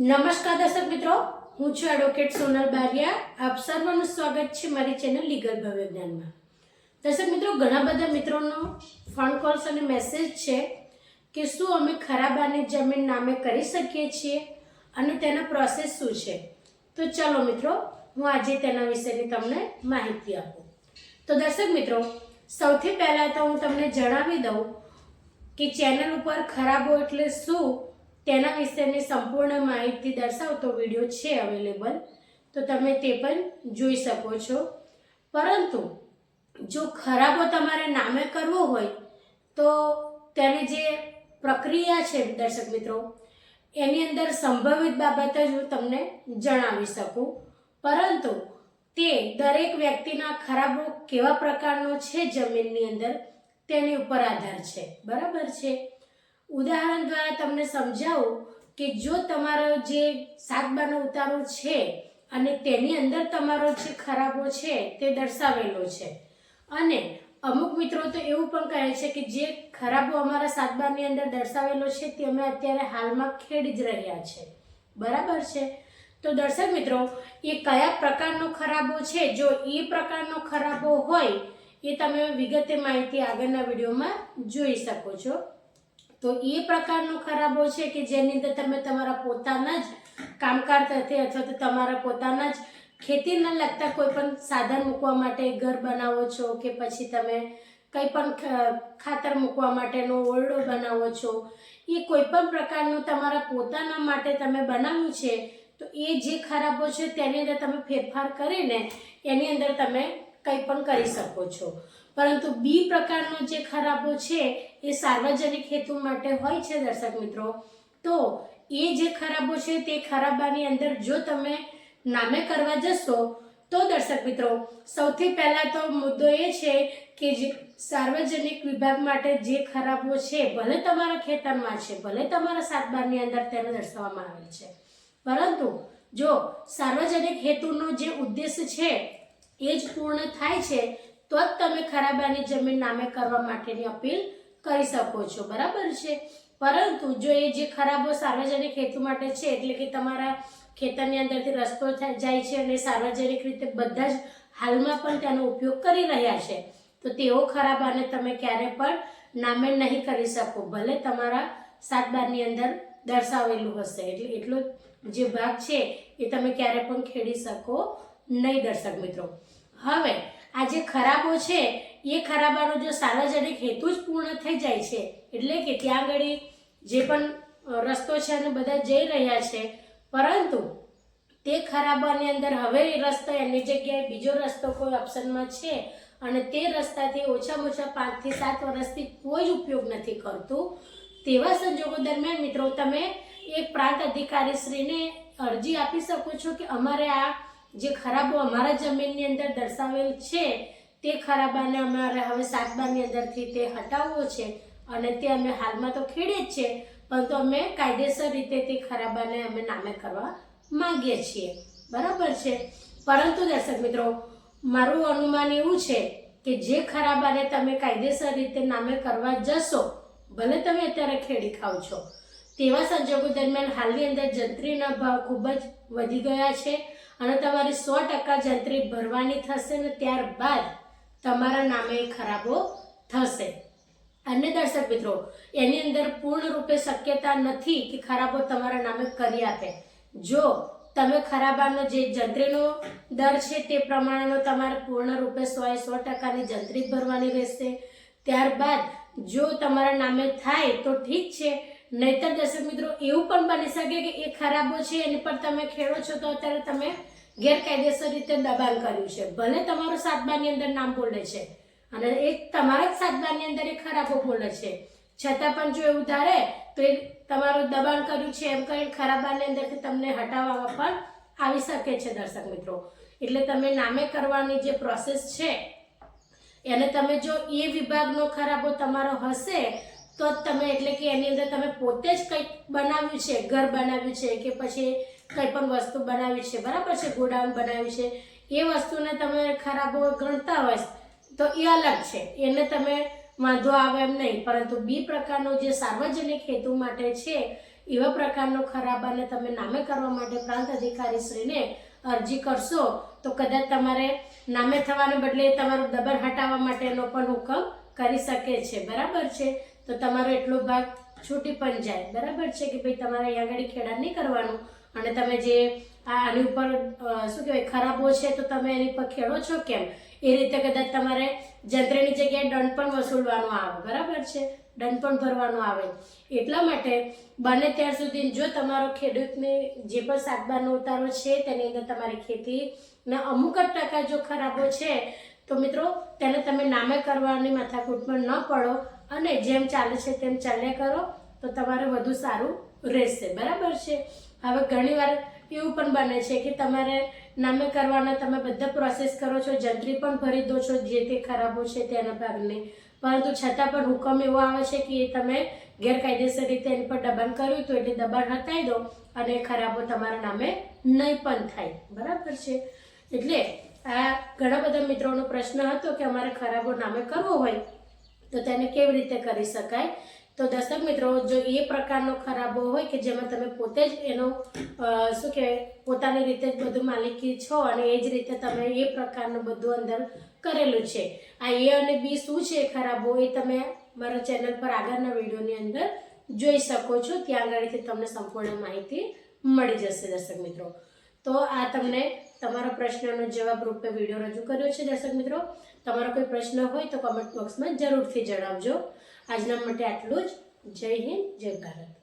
નમસ્કાર દર્શક મિત્રો, હું છું એડવોકેટ સોનલ બારિયા. આપ સર્વનું સ્વાગત છે મારી ચેનલ લીગલ ભવ્ય જ્ઞાનમાં. દર્શક મિત્રો, ઘણા બધા મિત્રોનો ફોન કોલ્સ અને મેસેજ છે કે શું અમે ખરાબાની જમીન નામે કરી શકીએ છીએ અને તેના પ્રોસેસ શું છે. તો ચાલો મિત્રો, હું આજે તેના વિશેની તમને માહિતી આપું. તો દર્શક મિત્રો, સૌથી પહેલાં તો હું તમને જણાવી દઉં કે ચેનલ ઉપર ખરાબો એટલે શું તેના વિશેની સંપૂર્ણ માહિતી દર્શાવતો વીડિયો છે અવેલેબલ. તો તમે તે પણ જોઈ શકો છો. પરંતુ જો ખરાબો તમારે નામે કરવો હોય, તો તેની જે પ્રક્રિયા છે દર્શક મિત્રો, એની અંદર સંભવિત બાબત જ હું તમને જણાવી શકું. પરંતુ તે દરેક વ્યક્તિના ખરાબો કેવા પ્રકારનો છે જમીનની અંદર, તેની ઉપર આધાર છે. બરાબર છે? ઉદાહરણ દ્વારા તમને સમજાવું કે જો તમારો જે સાતબાનો ઉતારો છે અને તેની અંદર તમારો જે ખરાબો છે તે દર્શાવેલો છે. અને અમુક મિત્રો તો એવું પણ કહે છે કે જે ખરાબો અમારા સાતબારની અંદર દર્શાવેલો છે તે અમે અત્યારે હાલમાં ખેડી જ રહ્યા છે. બરાબર છે? તો દર્શક મિત્રો, એ કયા પ્રકારનો ખરાબો છે? જો એ પ્રકારનો ખરાબો હોય, એ તમે વિગતે માહિતી આગળના વિડીયોમાં જોઈ શકો છો. તો એ પ્રકારનો ખરાબો છે કે જેની અંદર તમે તમારા પોતાના જ કામકાજ સાથે અથવા તો તમારા પોતાના જ ખેતીને લગતા કોઈ પણ સાધન મૂકવા માટે ઘર બનાવો છો કે પછી તમે કંઈ પણ ખાતર મૂકવા માટેનો ઓરડો બનાવો છો, એ કોઈ પણ પ્રકારનું તમારા પોતાના માટે તમે બનાવ્યું છે, તો એ જે ખરાબો છે તેની અંદર તમે ફેરફાર કરીને એની અંદર તમે કંઈ પણ કરી શકો છો. પરંતુ બી પ્રકારનો જે ખરાબો છે એ સાર્વજનિક હેતુ માટે હોય છે, દર્શક મિત્રો. તો એ જે ખરાબો છે તે ખરાબાની અંદર જો તમે નામે કરવા જશો, તો દર્શક મિત્રો, સૌથી પહેલાં તો મુદ્દો એ છે કે જે સાર્વજનિક વિભાગ માટે જે ખરાબો છે, ભલે તમારા ખેતરમાં છે, ભલે તમારા સાતબારની અંદર તેને દર્શાવવામાં આવેલ છે. પરંતુ જો સાર્વજનિક હેતુનો જે ઉદ્દેશ છે, એ જ પૂર્ણ થાય છે તો જ તમે ખરાબાની જમીન નામે કરવા માટેની અપીલ કરી શકો છો. બરાબર છે? પરંતુ જો એ જે ખરાબો સાર્વજનિક હેતુ માટે છે, એટલે કે તમારા ખેતરની અંદરથી રસ્તો જાય છે અને સાર્વજનિક રીતે બધા જ હાલમાં પણ તેનો ઉપયોગ કરી રહ્યા છે, તો તેઓ ખરાબાને તમે ક્યારે પણ નામે નહીં કરી શકો. ભલે તમારા સાતબારની અંદર દર્શાવેલું હશે. એટલે એટલો જે ભાગ છે, એ તમે ક્યારે પણ ખેડી શકો નહીં, દર્શક મિત્રો. હવે આ જે ખરાબો છે, એ ખરાબાનો જો સાર્વજનિક હેતુ જ પૂર્ણ થઈ જાય છે, એટલે કે ત્યાં આગળ જે પણ રસ્તો છે અને બધા જઈ રહ્યા છે, પરંતુ તે ખરાબાની અંદર હવે રસ્તો એની જગ્યાએ બીજો રસ્તો કોઈ ઓપ્શનમાં છે, અને તે રસ્તાથી ઓછામાં ઓછા પાંચથી સાત વર્ષથી કોઈ જ ઉપયોગ નથી કરતું, તેવા સંજોગો દરમિયાન મિત્રો તમે એક પ્રાંત અધિકારીશ્રીને અરજી આપી શકો છો કે અમારે આ જે ખરાબો અમારા જમીનની અંદર દર્શાવેલ છે, તે ખરાબાને અમારે હવે સાતબાની અંદરથી તે હટાવવો છે અને તે અમે હાલમાં તો ખેડીએ જ છે, પરંતુ અમે કાયદેસર રીતે તે ખરાબાને અમે નામે કરવા માંગીએ છીએ. બરાબર છે? પરંતુ દર્શક મિત્રો, મારું અનુમાન એવું છે કે જે ખરાબાને તમે કાયદેસર રીતે નામે કરવા જશો, ભલે તમે અત્યારે ખેડી ખાવ છો તેવા સંજોગો દરમિયાન હાલની અંદર જંત્રીના ભાવ ખૂબ જ વધી ગયા છે અને તમારી સો ટકા જંત્રી ભરવાની થશે ને ત્યારબાદ તમારા નામે ખરાબો થશે. અને દર્શક મિત્રો, એની અંદર પૂર્ણ રૂપે શક્યતા નથી કે ખરાબો તમારા નામે કરી આપે. જો તમે ખરાબાનો જે જંત્રીનો દર છે તે પ્રમાણેનો તમારે પૂર્ણ રૂપે સો એ સો ટકાની જંત્રી ભરવાની રહેશે. ત્યારબાદ જો તમારા નામે થાય તો ઠીક છે નહીતર દર્શક મિત્રો, એવું પણ બની શકે કે એ ખરાબો છે, એની પર તમે ખેડો છો તો અત્યારે તમે ગેરકાયદેસર રીતે દબાણ કર્યું છે. ભલે તમારું સાતબાની અંદર નામ બોલે છે અને એ તમારા જ સાતબાની અંદર એ ખરાબો બોલે છે. છતાં પણ જો એવું ધારે તો એ તમારું દબાણ કર્યું છે, એમ કરીને ખરાબાની અંદરથી તમને હટાવવામાં પણ આવી શકે છે દર્શક મિત્રો. એટલે તમે નામે કરવાની જે પ્રોસેસ છે, એને તમે જો એ વિભાગનો ખરાબો તમારો હશે તો તમે એટલે કે એની અંદર તમે પોતે જ કંઈક બનાવ્યું છે, ઘર બનાવ્યું છે કે પછી કંઈ પણ વસ્તુ બનાવી છે, બરાબર છે? ગોડાઉન બનાવ્યું છે. એ વસ્તુને તમે ખરાબો ગણતા હોય, તો એ અલગ છે. એને તમે વાંધો આવે એમ નહીં. પરંતુ બી પ્રકારનો જે સાર્વજનિક હેતુ માટે છે, એવા પ્રકારનો ખરાબ અને તમે નામે કરવા માટે પ્રાંત અધિકારી શ્રીને અરજી કરશો, તો કદાચ તમારે નામે થવાને બદલે તમારું દબર હટાવવા માટેનો પણ હુકમ કરી શકે છે. બરાબર છે? તો તમારો એટલો ભાગ છૂટી પણ જાય. બરાબર છે કે ભાઈ તમારે અહીંયા આગળ ખેડા નહીં કરવાનું? અને તમે જે આની ઉપર શું કહેવાય, ખરાબો છે તો તમે એની પર ખેડો છો કેમ? એ રીતે કદાચ તમારે જંત્રની જગ્યાએ દંડ પણ વસૂલવાનો આવે. બરાબર છે? દંડ પણ ભરવાનો આવે. એટલા માટે બને ત્યાં સુધી જો તમારો ખેડૂતને જે પણ શાકભાજીનો ઉતારો છે તેની અંદર તમારી ખેતીના અમુક જ ટકા જો ખરાબો છે, તો મિત્રો, તેને તમે નામે કરવાની માથાકૂટમાં ન પડો. અને જેમ ચાલે છે તેમ ચાલ્યા કરો, તો તમારે વધુ સારું રહેશે. બરાબર છે? હવે ઘણીવાર એવું પણ બને છે કે તમારે નામે કરવાના, તમે બધા પ્રોસેસ કરો છો, જંત્રી પણ ભરી દો છો, જે તે ખરાબો છે તેના ભાગને. પરંતુ છતાં પણ હુકમ એવો આવે છે કે એ તમે ગેરકાયદેસર રીતે એની પર દબાણ કર્યું તો એટલે દબાણ હટાવી દો અને ખરાબો તમારા નામે નહીં પણ થાય. બરાબર છે? એટલે આ ઘણા બધા મિત્રોનો પ્રશ્ન હતો કે અમારે ખરાબો નામે કરવો હોય તો તેને કેવી રીતે કરી શકાય? તો દર્શક મિત્રો, જો એ પ્રકારનો ખરાબો હોય કે જેમાં તમે પોતે જ એનો શું કહેવાય, પોતાની રીતે જ બધું માલિકી છો અને એ જ રીતે તમે એ પ્રકારનું બધું અંદર કરેલું છે. આ એ અને બી શું છે ખરાબો એ તમે મારા ચેનલ પર આગળના વિડીયોની અંદર જોઈ શકો છો. ત્યાં આગળથી તમને સંપૂર્ણ માહિતી મળી જશે દર્શક મિત્રો. તો આ તમને તમારા પ્રશ્નનો જવાબ રૂપે વીડિયો રજૂ કર્યો છે, દર્શક મિત્રો. તમારો કોઈ પ્રશ્ન હોય તો કમેન્ટ બોક્સમાં જરૂરથી જણાવજો. આજના માટે આટલું જ. જય હિન્દ, જય ભારત.